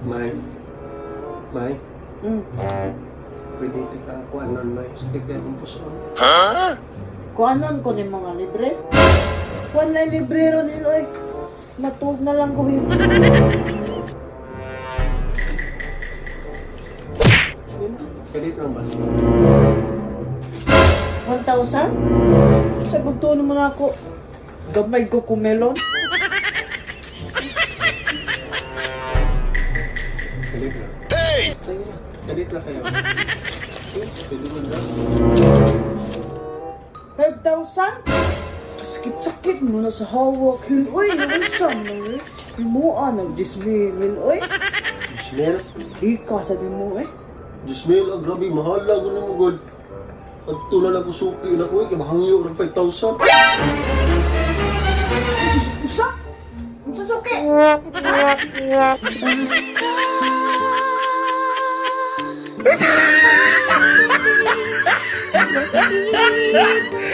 May. May. Hmm. Pwede tika ako anon may. Sige kong puso. Kuanon ko ni mga libre. Kuan na librero nilo eh. Matug na lang ko yun. Na. Kalit lang ba? 1,000? Sa bugto naman ako. Gamay ko kumelon. Kalit lang kayo. Sige, Pwede mo na. 5,000? Sakit-sakit mo na sa hawak. Hiloy, nausam na eh. Himuan ng dismimil, oy. Jismel. Ika, sabi mo eh. Jismel, ah, grabe. Mahal lang ko na mo, God. Pagtunan ako suki na ko, eh. Kabahangyo ng 5,000. Usa? Usa suki? Ha ha ha ha!